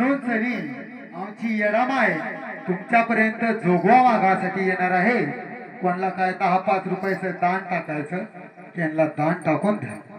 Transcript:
म्हणून सवी आमची येडामाय तुमच्यापर्यंत जोगवा मागासाठी येणार आहे. कोणाला काय दहा पाच रुपयाचं दान टाकायचं त्यांना दान टाकून द्या.